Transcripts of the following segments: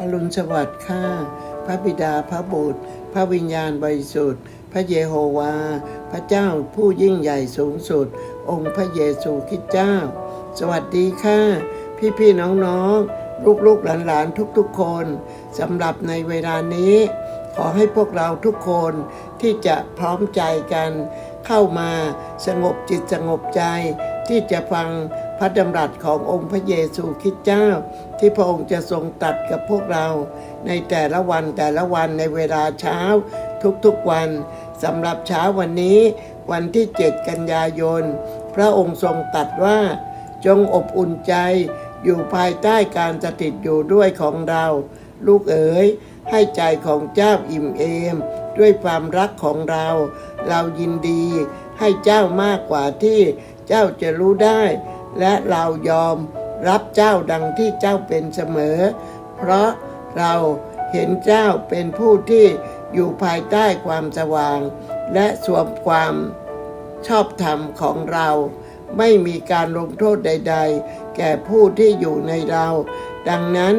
อรุณสวัสดิ์ค่ะพระบิดาพระบุตร พระวิญญาณบริสุทธิ์ พระเยโฮวา พระเจ้าผู้ยิ่งใหญ่สูงสุด องค์พระเยซูคริสต์เจ้า สวัสดีค่ะ พี่พี่ๆน้องลูกลูกหลานหลานทุกๆคนสำหรับในเวลานี้ ขอให้พวกเราทุกคนที่จะพร้อมใจกัน เข้ามาสงบจิตสงบใจที่จะฟัง พระดำรัสขององค์พระเยซูคริสต์เจ้า ที่พระองค์จะทรงตัดกับพวกเรา ในแต่ละวันแต่ละวันในเวลาเช้าทุกๆวันสำหรับเช้าวันนี้วันที่ 7 กันยายน พระองค์ทรงตัดว่า จงอบอุ่นใจอยู่ภายใต้การสถิตอยู่ด้วยของเรา ลูกเอ๋ยให้ใจของเจ้าอิ่มเอม ด้วยความรักของเรา เรายินดีให้เจ้ามากกว่าที่เจ้าจะรู้ได้ และเรายอมรับเจ้าดังที่เจ้าเป็นเสมอ เพราะเราเห็นเจ้าเป็นผู้ที่อยู่ภายใต้ความสว่าง และสวมความชอบธรรมของเรา ไม่มีการลงโทษใด ๆ แก่ผู้ที่อยู่ในเรา ดังนั้น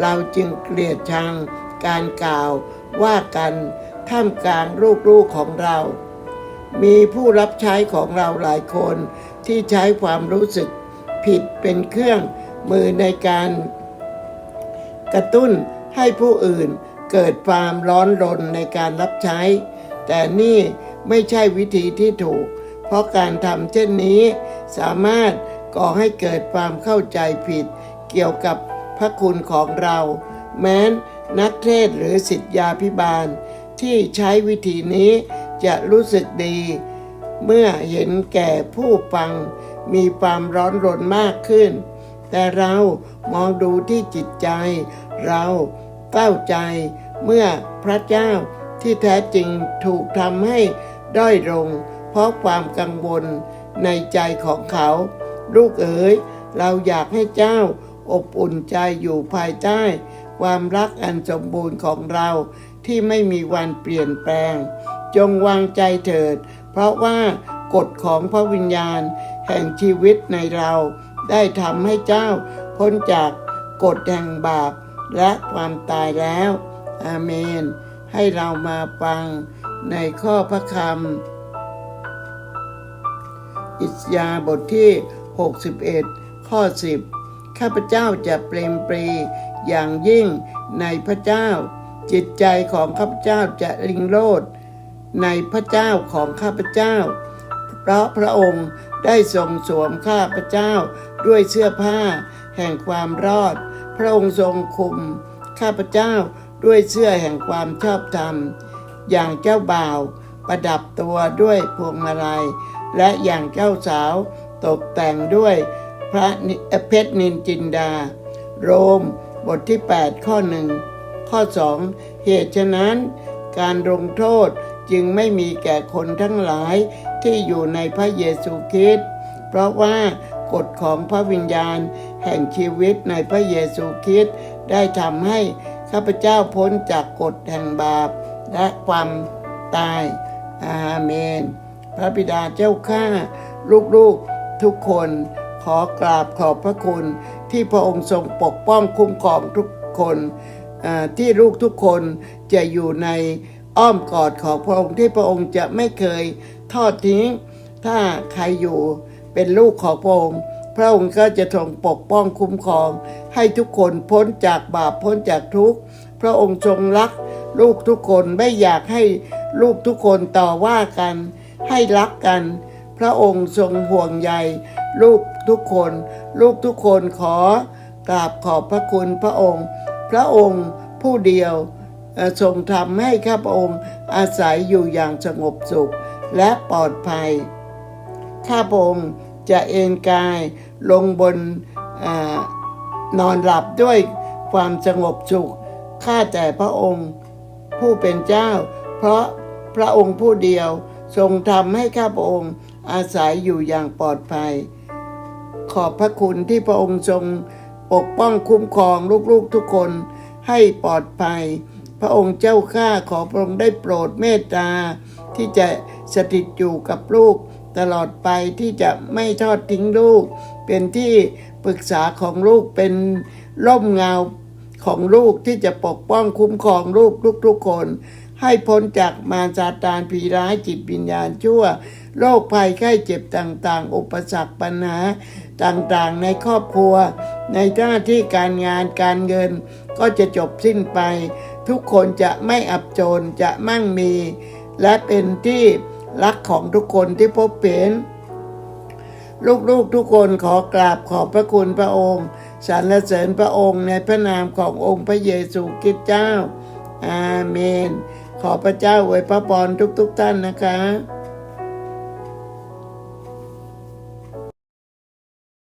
เราจึงเกลียดชังการกล่าวว่ากันท่ามกลางลูกๆของเรา มีผู้รับใช้ของเราหลายคนที่ใช้ความรู้สึกผิดเป็นเครื่องมือในการ กระตุ้นให้ผู้อื่นเกิดความร้อนรนในการรับใช้ แต่นี่ไม่ใช่วิธีที่ถูก เพราะการทำเช่นนี้สามารถก่อให้เกิดความเข้าใจผิด เกี่ยวกับพระคุณของเรา แม้นนักเทศหรือสิทธยาพิบาล ที่ใช้วิธีนี้ จะรู้สึกดี เมื่อเห็นแก่ผู้ฟังมีความร้อนรนมากขึ้น แต่เรามองดูที่จิตใจ เราเฝ้าใจเมื่อพระเจ้าที่แท้จริงถูกทำให้ด้อยลง เพราะความกังวลในใจของเขา ลูกเอ๋ยเราอยากให้เจ้าอบอุ่นใจอยู่ภายใต้ ความรักอันสมบูรณ์ของเราที่ไม่มีวันเปลี่ยนแปลง จงวางใจเถิด เพราะว่ากฎของพระวิญญาณ แห่งชีวิตในเรา ได้ทำให้เจ้าพ้นจากกฎแห่งบาปและความตายแล้ว อาเมน ให้เรามาฟังในข้อพระคำอิสยาบทที่ 61 ข้อ 10 ข้าพเจ้าจะเปรมปรี อย่างยิ่งในพระเจ้า จิตใจของข้าพเจ้าจะลิงโลดในพระเจ้าของข้าพเจ้า เพราะพระองค์ได้ทรงสวมข้าพเจ้าด้วยเสื้อผ้า แห่งความรอด พระองค์ทรงคุมข้าพเจ้าด้วยเสื้อแห่งความชอบธรรม อย่างเจ้าบ่าวประดับตัวด้วยพวงมาลัย และอย่างเจ้าสาวตกแต่งด้วยพระอเพชรนินจินดา โรม บทที่ 8 ข้อหนึ่งข้อ 2 เหตุฉะนั้น การลงโทษจึงไม่มีแก่คนทั้งหลายที่อยู่ในพระเยซูคริสต์เพราะว่ากฎของพระวิญญาณ แห่งชีวิตในพระเยซูคริสต์ได้ทำให้ข้าพเจ้าพ้นจากกฎแห่งบาปและความตาย อาเมน พระบิดาเจ้าข้าลูกๆทุกคนขอกราบขอบพระคุณ ที่พระองค์ทรงปกป้องคุ้มครองทุกคนที่ลูกทุกคนจะอยู่ในอ้อมกอดของพระองค์ที่พระองค์จะไม่เคยทอดทิ้ง ถ้าใครอยู่เป็นลูกของพระองค์ พระองค์ก็จะทรงปกป้องคุ้มครอง ให้ทุกคนพ้นจากบาปพ้นจากทุกข์ พระองค์ทรงรักลูกทุกคนไม่อยากให้ลูกทุกคนต่อว่ากัน ให้รักกัน พระองค์ทรงห่วงใย ลูกทุกคน ลูกทุกคนขอกราบขอบพระคุณพระองค์ พระองค์ผู้เดียวทรงทำให้ข้าพระองค์อาศัยอยู่อย่างสงบสุขและปลอดภัย ข้าพระองค์จะเอนกายลงบนอนอนหลับด้วยความสงบสุข ข้าแต่พระองค์ผู้เป็นเจ้า เพราะพระองค์ผู้เดียวทรงทำให้ข้าพระองค์อาศัยอยู่อย่างปลอดภัย ขอบพระคุณที่พระองค์ทรงปกป้องคุ้มครองลูกๆทุกคนให้ปลอดภัย พระองค์เจ้าข้าขอพระองค์ได้โปรดเมตตา ที่จะสถิตอยู่กับลูก ตลอดไปที่จะไม่ทอดทิ้งลูก เป็นที่ปรึกษาของลูกเป็นร่มเงาของลูกที่จะปกป้องคุ้มครองลูกทุกๆคน ให้พ้นจากมารซาตานผีร้ายจิตวิญญาณชั่ว โรคภัยไข้เจ็บต่างๆ อุปสรรคปัญหาต่างๆ ในครอบครัว ในหน้าที่การงานการเงิน ก็จะจบสิ้นไป ทุกคนจะไม่อับจนจะมั่งมี และเป็นที่รักของทุกคนที่พบเห็นลูกๆทุกคนขอกราบขอบพระคุณพระองค์สรรเสริญพระองค์ในพระนามขององค์พระเยซูคริสต์เจ้า อาเมน ขอพระเจ้าอวยพระพรทุกๆท่านนะคะ